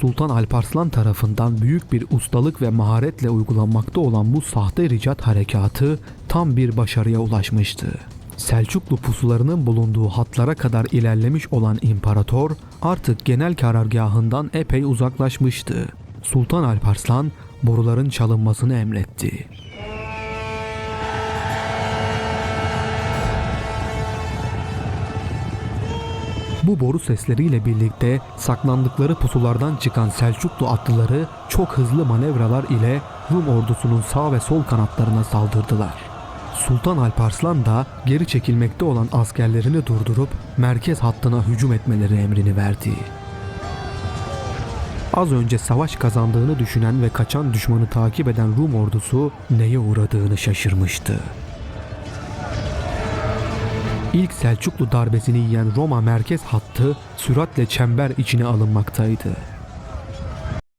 Sultan Alparslan tarafından büyük bir ustalık ve maharetle uygulanmakta olan bu sahte ricat harekatı tam bir başarıya ulaşmıştı. Selçuklu pusularının bulunduğu hatlara kadar ilerlemiş olan imparator artık genel karargahından epey uzaklaşmıştı. Sultan Alparslan boruların çalınmasını emretti. Bu boru sesleriyle birlikte saklandıkları pusulardan çıkan Selçuklu atlıları çok hızlı manevralar ile Rum ordusunun sağ ve sol kanatlarına saldırdılar. Sultan Alparslan da geri çekilmekte olan askerlerini durdurup merkez hattına hücum etmeleri emrini verdi. Az önce savaş kazandığını düşünen ve kaçan düşmanı takip eden Rum ordusu neye uğradığını şaşırmıştı. İlk Selçuklu darbesini yiyen Roma merkez hattı süratle çember içine alınmaktaydı.